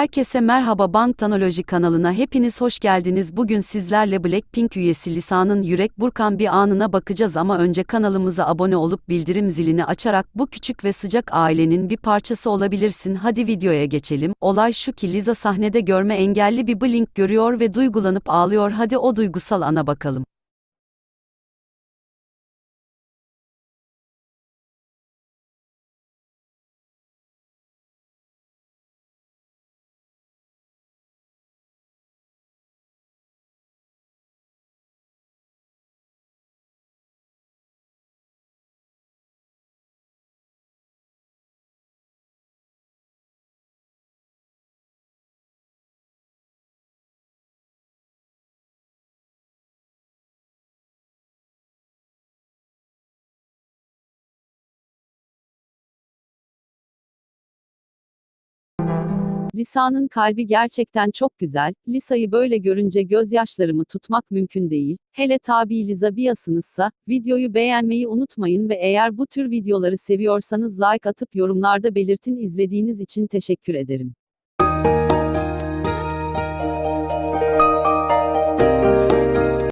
Herkese merhaba Bangtanoloji kanalına hepiniz hoş geldiniz. Bugün sizlerle Blackpink üyesi Lisa'nın yürek burkan bir anına bakacağız ama önce kanalımıza abone olup bildirim zilini açarak bu küçük ve sıcak ailenin bir parçası olabilirsin. Hadi videoya geçelim. Olay şu ki Lisa sahnede görme engelli bir Blink görüyor ve duygulanıp ağlıyor. Hadi o duygusal ana bakalım. Lisa'nın kalbi gerçekten çok güzel. Lisa'yı böyle görünce gözyaşlarımı tutmak mümkün değil. Hele tabi Liza Bias'ınızsa, videoyu beğenmeyi unutmayın ve eğer bu tür videoları seviyorsanız like atıp yorumlarda belirtin izlediğiniz için teşekkür ederim.